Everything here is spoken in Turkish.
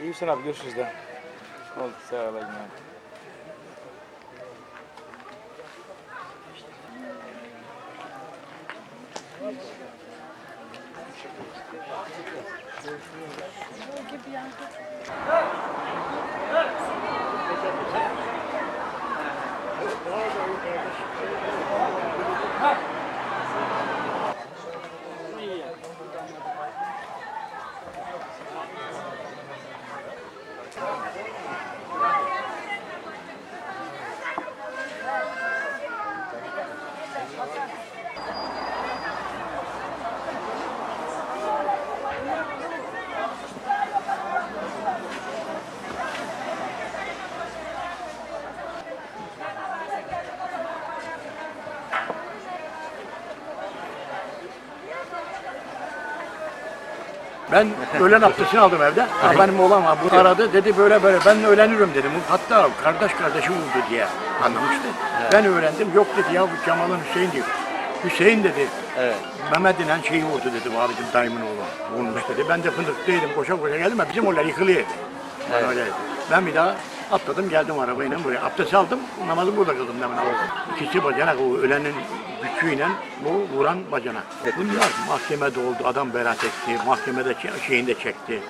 İyi misin abi? Görüşürüz de. Oldu. Sağ olayım abi. Görüşürüz. Ben öğlen abdestini aldım evde. Ha, benim oğlan var. Bu aradı dedi böyle böyle ben öğrenirim dedim. Hatta kardeş kardeşi vurdu diye anlamıştı. Ben öğrendim. Yok dedi ya bu Kemal'ın Hüseyin diyor. Hüseyin dedi. Evet. Mehmet denen şeyi vurdu dedi. Abicim dayımın oğlu. Vurmuş dedi. Ben de fındıktaydım. Koşa koşa geldim. Bizim oralar yıkılıyor. Evet. Öyle. Ben bir daha atladım geldim arabayla buraya. Abdest aldım. Namazı burada kıldım demin. İkisi bacanak. O ölenin güçüyle bu vuran bacanak. Bunlar mahkemede oldu. Adam beraat etti. Mahkemede çe- şeyini de çekti.